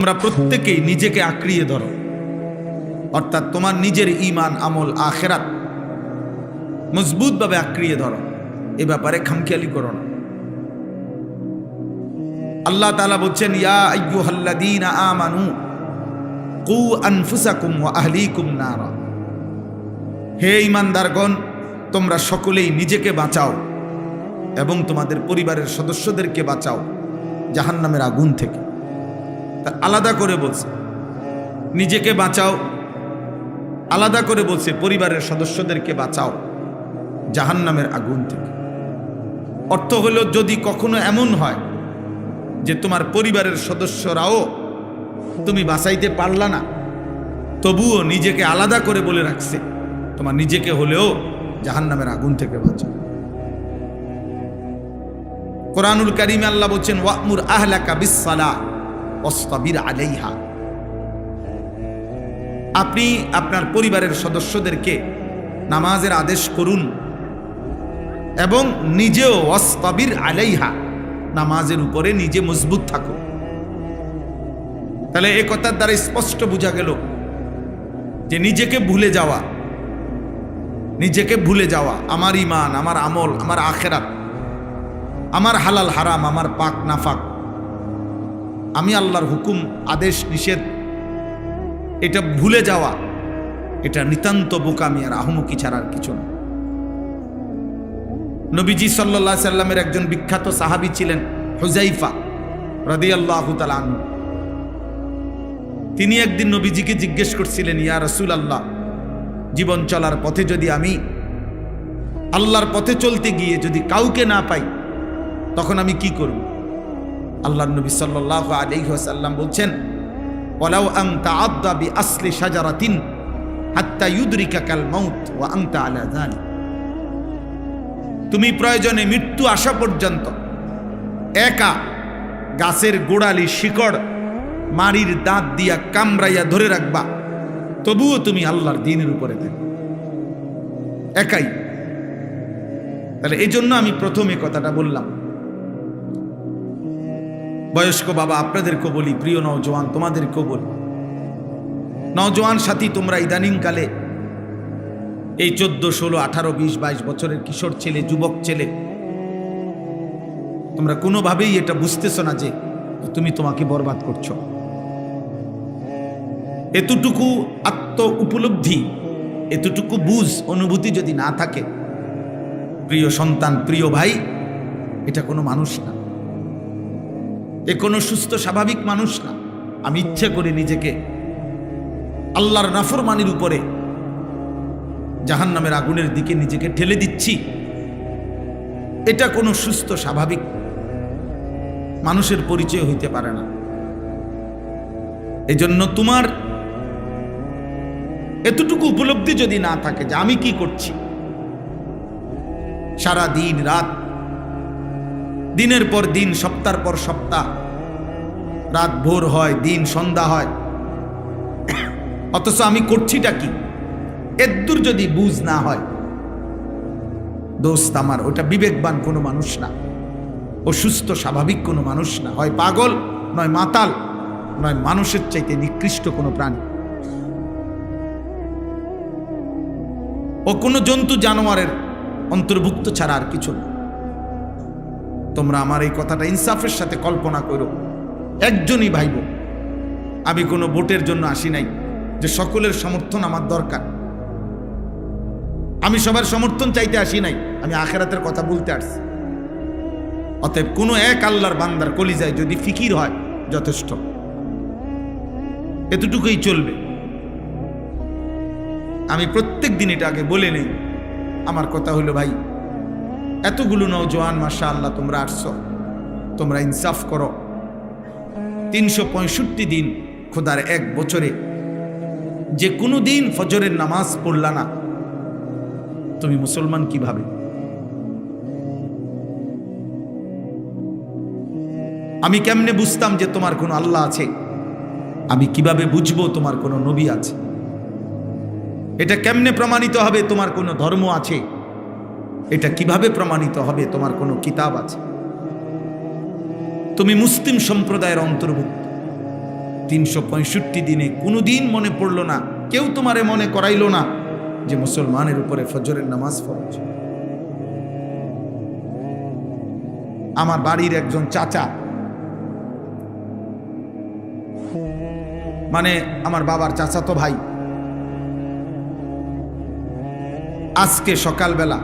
তোমরা প্রত্যেকেই নিজেকে আঁকড়িয়ে ধরো। অর্থাৎ তোমার নিজের ইমান আমল, আখেরাত মজবুতভাবে আঁকড়িয়ে ধরো। এ ব্যাপারে খামখেয়ালি করো না। আল্লাহ তালা বলছেন, ইয়া আইয়ুহাল্লাযীনা আমানু কু আনফুসাকুম নারা। হে ইমানদারগণ তোমরা সকলেই নিজেকে বাঁচাও এবং তোমাদের পরিবারের সদস্যদেরকে বাঁচাও জাহান্নামের আগুন থেকে। তা আলাদা করে বলছে। নিজেকে বাঁচাও। আলাদা করে বলছে পরিবারের সদস্যদেরকে বাঁচাও জাহান্নামের আগুন থেকে। অর্থ হলো যদি কখনো এমন হয় যে তোমার পরিবারের সদস্যরাও তুমি বাঁচাইতে পারলা না, তবুও নিজেকে আলাদা করে বলে রাখছে, তোমার নিজেকে হলেও জাহান্নামের আগুন থেকে বাঁচাও। কোরআনুল কারিমে আল্লাহ বলছেন, ওয়ামুর আহলাকা বিসালা অস্তাবির আলাইহা। আপনি আপনার পরিবারের সদস্যদেরকে নামাজের আদেশ করুন এবং নিজেও অস্তাবির আলাইহা, নামাজের উপরে নিজে মজবুত থাকুন। তাহলে এ কথার দ্বারা স্পষ্ট বোঝা গেল যে নিজেকে ভুলে যাওয়া, নিজেকে ভুলে যাওয়া, আমার ইমান আমার আমল, আমার আখেরাত, আমার হালাল হারাম, আমার পাক নাফাক আমি আল্লাহর হুকুম, আদেশ, নিষেধ, এটা ভুলে যাওয়া, এটা নিতান্ত বোকামি আর আহমুকি ছাড়া আর কিছু না। নবীজি সাল্লা সাল্লামের একজন বিখ্যাত সাহাবি ছিলেন হুজাইফা রদি আল্লাহ তিনি একদিন নবীজিকে জিজ্ঞেস করছিলেন, ইয়া রসুল আল্লাহ জীবন চলার পথে যদি আমি আল্লাহর পথে চলতে গিয়ে যদি কাউকে না পাই, তখন আমি কি করব? আল্লাহ নবী সাল্লাহ আলহিহাসাল্লাম বলছেন ওলাও আং তাআদ্দা বি আসলি সাজারাতিন হাত্তা ইউদরিকা কাল মাউত ওয়া আংতা আলা যালিক। তুমি প্রয়োজনে মৃত্যু আসা পর্যন্ত একা গাছের গোড়ালি শিকড় মারির দাঁত দিয়া কামড়াইয়া ধরে রাখবা, তবুও তুমি আল্লাহর দিনের উপরে থাকবে। একাই। তাহলে এই জন্য আমি প্রথমে কথাটা বললাম বয়স্ক বাবা, আপনাদেরকেও বলি, প্রিয় নওজোয়ান, তোমাদেরকেও বলি। নওজোয়ান সাথী, তোমরা ইদানিংকালে এই চোদ্দ, ষোলো, আঠারো, বিশ, বাইশ বছরের কিশোর ছেলে, যুবক ছেলে, তোমরা কোনোভাবেই এটা বুঝতেছো না যে তুমি তোমাকে বরবাদ করছ। এতটুকু আত্ম উপলব্ধি, এতটুকু বুঝ, অনুভূতি যদি না থাকে, প্রিয় সন্তান, প্রিয় ভাই, এটা কোনো মানুষ না। এ কোনো সুস্থ, স্বাভাবিক মানুষ না। আমি ইচ্ছে করে নিজেকে আল্লাহর নাফরমানির উপরে জাহান নামের আগুনের দিকে নিজেকে ঠেলে দিচ্ছি। এটা কোনো সুস্থ, স্বাভাবিক মানুষের পরিচয় হইতে পারে না। এজন্য তোমার এতটুকু উপলব্ধি যদি না থাকে যে আমি কি করছি? সারা দিন রাত দিনের পর দিন সপ্তাহ পর সপ্তাহ। রাত ভোর হয়, দিন সন্ধ্যা হয়। অথচ আমি করছিটা কি? এদ্দুর যদি বুঝ না হয়, দোস্ত আমার, ওটা বিবেকবান কোনো মানুষ না। ও সুস্থ, স্বাভাবিক কোনো মানুষ না। হয় পাগল, নয় মাতাল, নয় মানুষের চাইতে নিকৃষ্ট কোনো প্রাণী। ও কোনো জন্তু জানোয়ারের অন্তর্ভুক্ত ছাড়া আর কিছু না। তোমরা আমার এই কথাটা ইনসাফের সাথে কল্পনা করো। একজনই ভাইব, আমি কোনো ভোটের জন্য আসি নাই, যে সকলের সমর্থন আমার দরকার। আমি সবার সমর্থন চাইতে আসি নাই, আমি আখেরাতের কথা বলতে আসছি। অতএব কোনো এক আল্লাহর বান্দার কলিজায় যদি ফিকির হয়, যথেষ্ট। এতটুকুই চলবে। আমি প্রত্যেক দিন এটা আগে বলে নেই। আমার কথা হলো, ভাই এতগুলো নৌজওয়ান মাসা আল্লাহ তোমরা আসছো। তোমরা ইনসাফ করো। তিনশো পঁয়ষট্টি দিন খোদার এক বছরে যে কোনো দিন ফজরের নামাজ পড়লা না। তুমি মুসলমান কীভাবে? আমি কেমনে বুঝতাম যে তোমার কোনো আল্লাহ আছে? আমি কীভাবে বুঝব তোমার কোনো নবী আছে? এটা কেমনে প্রমাণিত হবে তোমার কোনো ধর্ম আছে? এটা কীভাবে প্রমাণিত হবে? তোমার কোনো কিতাব আছে? তুমি মুসলিম সম্প্রদায়ের অন্তর্ভুক্ত। তিনশো পঁয়ষট্টি দিনে কোনো দিন মনে পড়ল না, কেউ তোমারে মনে করাইলো না যে মুসলমানের উপরে ফজরের নামাজ ফরজ। আমার বাড়ির একজন চাচা মানে আমার বাবার চাচা তো ভাই, আজকে সকালবেলা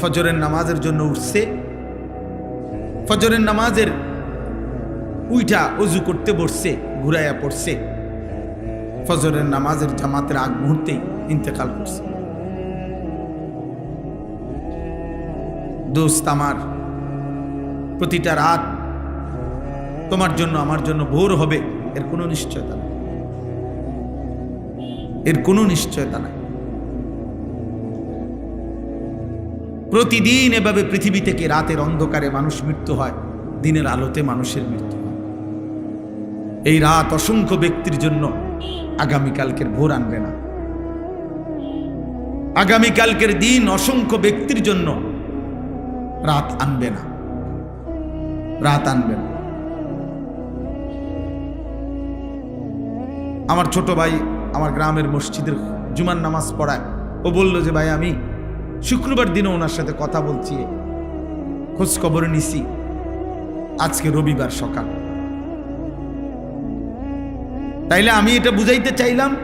ফজরের নামাজের জন্য উঠছে। ফজরের নামাজের উইটা অজু করতে বসছে, ঘুরাইয়া পড়ছে। ফজরের নামাজের জামাতের আগ মুহূর্তেই ইন্তেকাল করছে। দোস্ত আমার, প্রতিটা রাত তোমার জন্য, আমার জন্য ভোর হবে, এর কোনো নিশ্চয়তা নাই। এর কোনো নিশ্চয়তা নাই। প্রতিদিন এভাবে পৃথিবী থেকে রাতের অন্ধকারে মানুষ মৃত্যু হয়, দিনের আলোতে মানুষের মৃত্যু এই রাত অসংখ্য ব্যক্তির জন্য আগামীকালকের ভোর আনবে না। আগামীকালকের দিন অসংখ্য ব্যক্তির জন্য রাত আনবে না। রাত আনবে না। আমার ছোট ভাই আমার গ্রামের মসজিদের জুমার নামাজ পড়ায়। ও বলল যে, ভাই, আমি শুক্রবার দিনে ওনার সাথে কথা বলছি। খোঁজ খবর নিছি। আজকে রবিবার সকাল। তাইলে আমি এটা বুঝাইতে চাইলাম,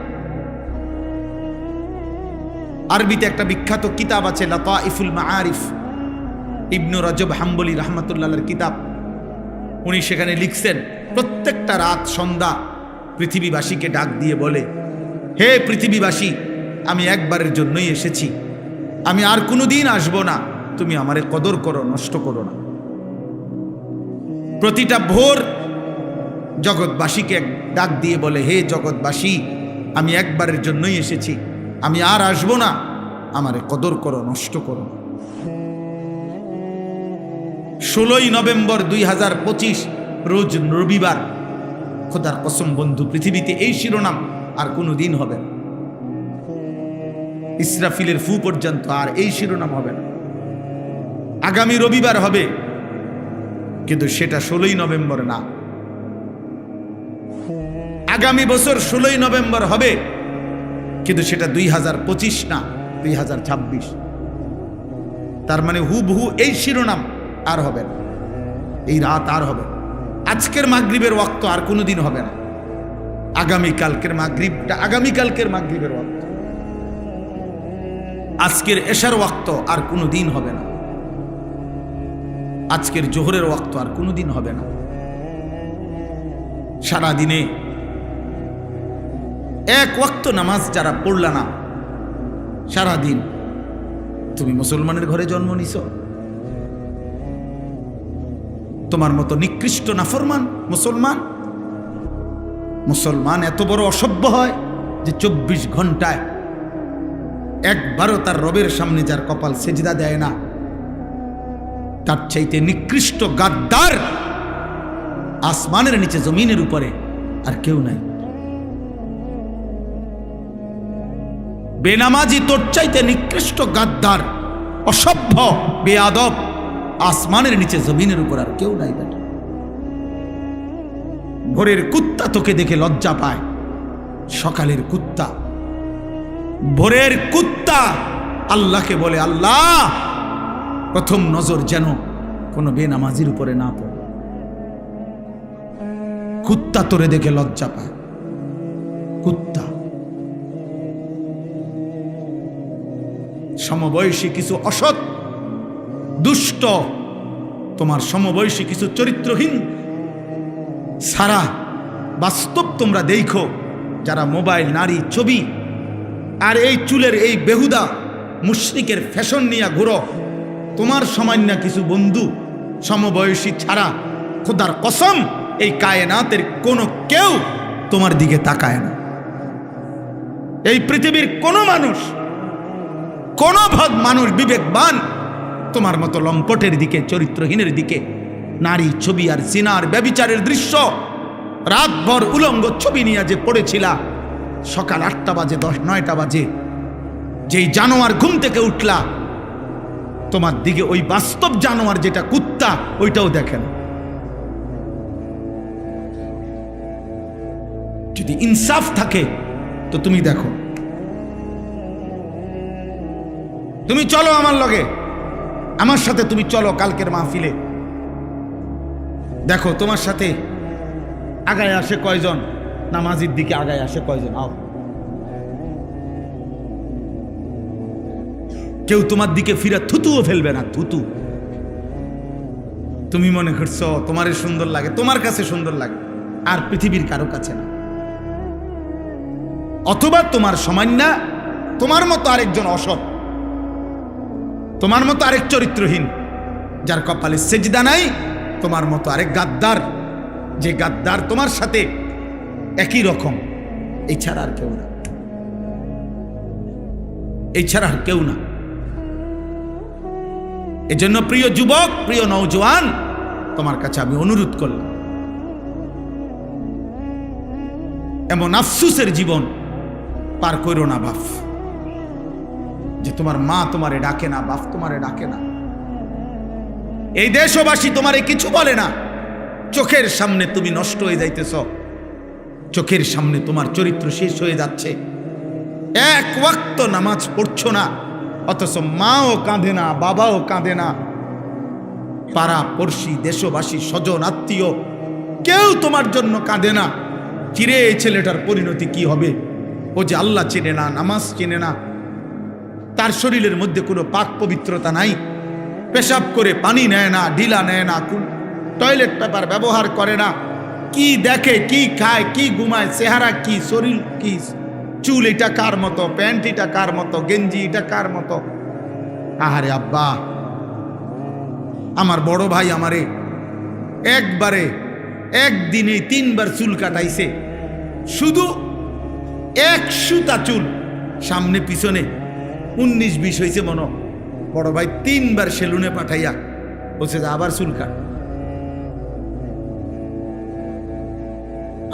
আরবিতে একটা বিখ্যাত কিতাব আছে, লাতাইফুল মাআরিফ। ইবনু রজব হাম্বলি রহমতুল্লাহর কিতাব। উনি সেখানে লিখছেন, প্রত্যেকটা রাত সন্ধ্যা পৃথিবীবাসীকে ডাক দিয়ে বলে, হে পৃথিবীবাসী, আমি একবারের জন্যই এসেছি। আমি আর কোনো দিন আসব না। তুমি আমারে কদর করো, নষ্ট করো না। প্রতিটা ভোর জগৎবাসীকে ডাক দিয়ে বলে, হে জগৎবাসী, আমি একবারের জন্যই এসেছি। আমি আর আসব না। আমারে কদর করো, নষ্ট করো ষোলোই নভেম্বর দুই হাজার পঁচিশ, রোজ রবিবার। খোদার কসম বন্ধু, পৃথিবীতে এই শিরোনাম আর কোনো দিন হবে না। ইসরাফিলের ফু পর্যন্ত আর এই শিরোনাম হবে না। আগামী রবিবার হবে, কিন্তু সেটা ষোলোই নভেম্বর না। আগামী বছর ষোলোই নভেম্বর হবে, কিন্তু সেটা দুই হাজার পঁচিশ না, দুই হাজার ছাব্বিশ। তার মানে হুবহু এই শিরোনাম আর হবে না। এই রাত আর হবে আজকের মাগরিবের ওয়াক্ত আর কোনো দিন হবে না। আগামীকালকের মাগরিবটা আগামীকালকের মাগরিবের ওয়াক্ত। আজকের এশার ওয়াক্ত আর কোনো দিন হবে না। আজকের জোহরের ওয়াক্ত আর কোনো দিন হবে না। সারা দিনে এক ওয়াক্ত নামাজ যারা পড়লা না, সারা দিন তুমি মুসলমানের ঘরে জন্ম নিছ। তোমার মতো নিকৃষ্ট নাফরমান মুসলমান মুসলমান এত বড় অসভ্য হয় যে চব্বিশ ঘন্টায় একবারও তার রবের সামনে যার কপাল সেজদা দেয় না, তার চাইতে নিকৃষ্ট গাদ্দার আসমানের নিচে, জমিনের উপরে আর কেউ নাই। বেনামাজি তোর চাইতে নিকৃষ্ট গাদ্দার, অসভ্য বেয়াদব আসমানের নিচে, জমিনের উপর আর কেউ নাই বেটা। ভোরের কুত্তা তোকে দেখে লজ্জা পায়, সকালের কুত্তা ভোরের কুত্তা আল্লাহকে বলে, আল্লাহ, প্রথম নজর যেন কোনো বেনামাজির উপরে না পড়ে। কুত্তা তোরে দেখে লজ্জা পায়। কুত্তা। সমবয়সী কিছু অসৎ, দুষ্ট, তোমার সমবয়সী কিছু চরিত্রহীন, সারা বাস্তব তোমরা দেখো, যারা মোবাইল, নারী, ছবি আর এই চুলের এই বেহুদা মুশরিকের ফ্যাশন নিয়ে ঘুরো। তোমার সামান্য কিছু বন্ধু সমবয়সী ছাড়া খোদার কসম এই কায়নাতের কোনো কেউ তোমার দিকে তাকায় না। এই পৃথিবীর কোনো মানুষ, কোনো ভাগ মানুষ বিবেকবান তোমার মতো লম্পটের দিকে, চরিত্রহীনের দিকে, নারী ছবি আর সিনার ব্যবিচারের দৃশ্য, রাতভর উলঙ্গ ছবি নিয়ে যে পড়েছিলা সকাল আটটা বাজে, দশ, নয়টা বাজে। যেই জানোয়ার ঘুম থেকে উঠলা, তোমার দিকে ওই বাস্তব জানোয়ার যেটা কুত্তা, ওইটাও দেখেন যদি ইনসাফ থাকে, তো তুমি দেখো। তুমি চলো আমার লগে। আমার সাথে তুমি চলো কালকের মাহফিলে। দেখো, তোমার সাথে আগায় আসে কয়জন? নামাজির দিকে আগায় আসে কয়জন? আও। কেউ তোমার দিকে ফিরে থুতুও ফেলবে না, থুতু। তুমি মনে করছ, তোমারে সুন্দর লাগে, তোমার কাছে সুন্দর লাগে, আর পৃথিবীর কারও কাছে না। অথবা তোমার সামান্য, তোমার মতো আরেকজন অসৎ, তোমার মতো আরেক চরিত্রহীন, যার কপালে সেজদা নাই, তোমার মতো আরেক গাদ্দার, যে গাদ্দার তোমার সাথে একই রকম। এছাড়া আর কেউ না। এছাড়া আর কেউ না। এজন্য প্রিয় যুবক, প্রিয় নৌজওয়ান তোমার কাছে আমি অনুরোধ করলাম, এমন আফসুসের জীবন পার করো না বাফ যে তোমার মা তোমারে ডাকে না, বাপ তোমারে ডাকে না। এই দেশবাসী তোমারে কিছু বলে না, চোখের সামনে তুমি নষ্ট হয়ে যাইতেছ। চোখের সামনে তোমার চরিত্র শেষ হয়ে যাচ্ছে। এক ওয়াক্ত নামাজ পড়ছো না, অথচ মাও কাঁদে না, বাবাও কাঁদে না। পাড়া পড়শি, দেশবাসী, স্বজন, আত্মীয়, কেউ তোমার জন্য কাঁদে না। চিরে এই ছেলেটার পরিণতি কি হবে? ও যে আল্লাহ চেনে না, নামাজ চেনে না। তার শরীরের মধ্যে কোনো পাক পবিত্রতা নাই। পেশাব করে পানি নেয় না, ঢিলা নেয় না, টয়লেট পেপার ব্যবহার করে না। কি দেখে, কি খায়, কি ঘুমায়, চেহারা কি, শরীর কি, চুল এটা কার মতো, প্যান্ট এটা কার মতো, গেঞ্জি এটা কার মতো? আহারে আব্বা, আমার বড় ভাই আমারে একবারে একদিনে তিনবার চুল কাটাইছে। শুধু এক সুতা চুল, সামনে পিছনে উনিশ বিশ হয়েছে মনো বড় ভাই তিনবার সেলুনে পাঠাইয়া বলছে আবার চুল কাট।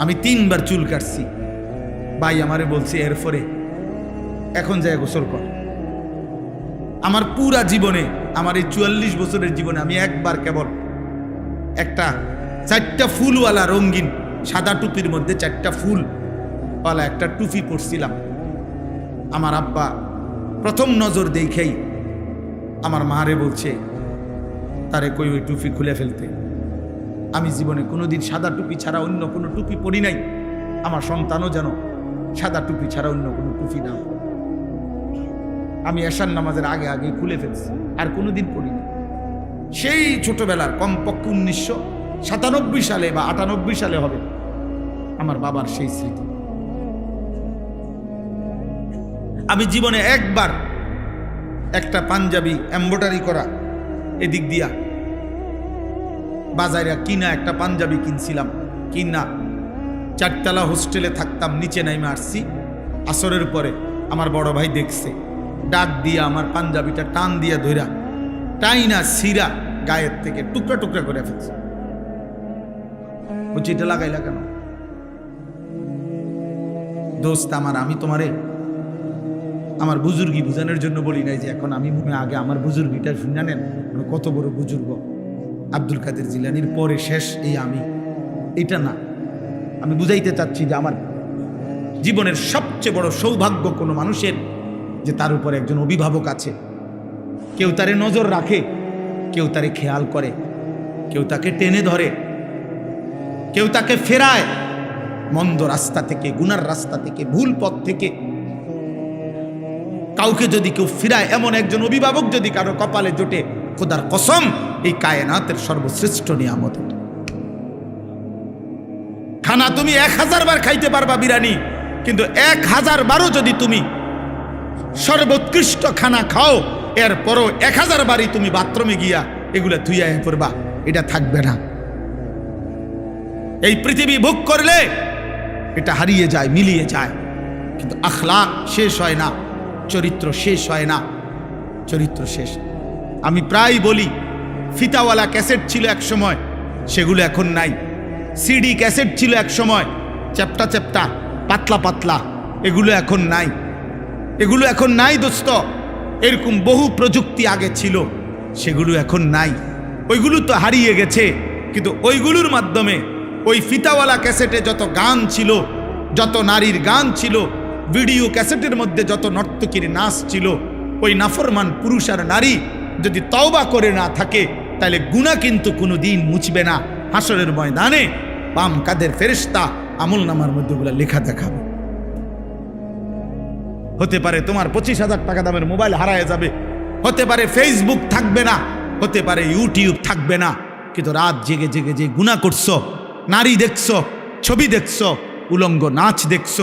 আমি তিনবার চুল কাটছি। ভাই আমারে বলছে, এরপরে এখন যায় গোসল কর। আমার পুরা জীবনে, আমার এই চুয়াল্লিশ বছরের জীবনে আমি একবার কেবল একটা চারটা ফুলওয়ালা রঙিন সাদা টুপির মধ্যে চারটা ফুল ওয়ালা একটা টুপি পরছিলাম। আমার আব্বা প্রথম নজর দেখেই আমার মারে বলছে, তারে কই ওই টুপি খুলে ফেলতে? আমি জীবনে কোনোদিন সাদা টুপি ছাড়া অন্য কোনো টুপি পরি নাই। আমার সন্তানও যেন সাদা টুপি ছাড়া অন্য কোনো টুপি না আমি এশার নামাজের আগে আগে খুলে ফেলছি, আর কোনোদিন পড়িনি। সেই ছোটবেলার কমপক্ষে উনিশশো সাতানব্বই সালে বা আটানব্বই সালে হবে আমার বাবার সেই স্মৃতি। আমি জীবনে একবার একটা পাঞ্জাবি এম্ব্রয়ডারি করা এদিক দিয়া বাজারে কিনা একটা পাঞ্জাবি কিনছিলাম। কিনা চারতলা হোস্টেলে থাকতাম, নিচে নাইমে আসছি। আসরের পরে আমার বড় ভাই দেখছে, ডাক দিয়া আমার পাঞ্জাবিটা টান দিয়া ধইরা টাইনা সিরা গায়ের থেকে টুকরা টুকরা করে ফেলছে। বলছি, এটা লাগাইলা কেন? দোস্ত, আমার, আমি তোমারে আমার বুজুর্গি বুঝানোর জন্য বলি নাই যে এখন আমি আগে আমার বুজুর্গিটা শুনে নেন। কত বড় বুজুর্গ। আব্দুল কাদের জিলানির পরে শেষ এই আমি। এটা না। আমি বুঝাইতে চাচ্ছি যে আমার জীবনের সবচেয়ে বড় সৌভাগ্য কোনো মানুষের যে তার উপর একজন অভিভাবক আছে। কেউ তারে নজর রাখে, কেউ তারে খেয়াল করে, কেউ তাকে টেনে ধরে, কেউ তাকে ফেরায়, মন্দ রাস্তা থেকে, গুনার রাস্তা থেকে, ভুল পথ থেকে। কাউকে যদি কেউ ফিরায়, এমন একজন অভিভাবক যদি কারও কপালে জোটে, খোদার কসম এই কায়নাতের সর্বশ্রেষ্ঠ নিয়ামত। খানা তুমি এক হাজার বার খাইতে পারবা বিরিয়ানি কিন্তু এক হাজার বারও যদি তুমি সর্বোৎকৃষ্ট খানা খাও, এরপরও এক হাজার বারই তুমি বাথরুমে গিয়া এগুলা থুইয়া পড়বা, এটা থাকবে না। এই পৃথিবী ভোগ করলে এটা হারিয়ে যায়, মিলিয়ে যায়, কিন্তু আখলাক শেষ হয় না, চরিত্র শেষ হয় না, চরিত্র শেষ। আমি প্রায় বলি ফিতাওয়ালা ক্যাসেট ছিল এক সময়, সেগুলো এখন নাই। সিডি ক্যাসেট ছিল এক সময়, চ্যাপটা চ্যাপটা, পাতলা পাতলা, এগুলো এখন নাই। এগুলো এখন নাই দোস্ত, এরকম বহু প্রযুক্তি আগে ছিল, সেগুলো এখন নাই। ওইগুলো তো হারিয়ে গেছে, কিন্তু ওইগুলোর মাধ্যমে ওই ফিতাওয়ালা ক্যাসেটে যত গান ছিল, যত নারীর গান ছিল, ভিডিও ক্যাসেটের মধ্যে যত নর্তকীর নাচ ছিল, ওই নাফরমান পুরুষ আর নারী যদি তওবা করে না থাকে তাহলে গুণা কিন্তু কোনো দিন মুছবে না। হাসরের ময়দানে বাম কাদের ফেরিস্তা আমল নামার মধ্যে ওগুলা লেখা দেখাবে। হতে পারে তোমার পঁচিশ হাজার টাকা দামের মোবাইল হারায় যাবে। হতে পারে ফেসবুক থাকবে না। হতে পারে ইউটিউব থাকবে না। কিন্তু রাত জেগে জেগে যে গুণা করছ, নারী দেখছ, ছবি দেখছ, উলঙ্গ নাচ দেখছ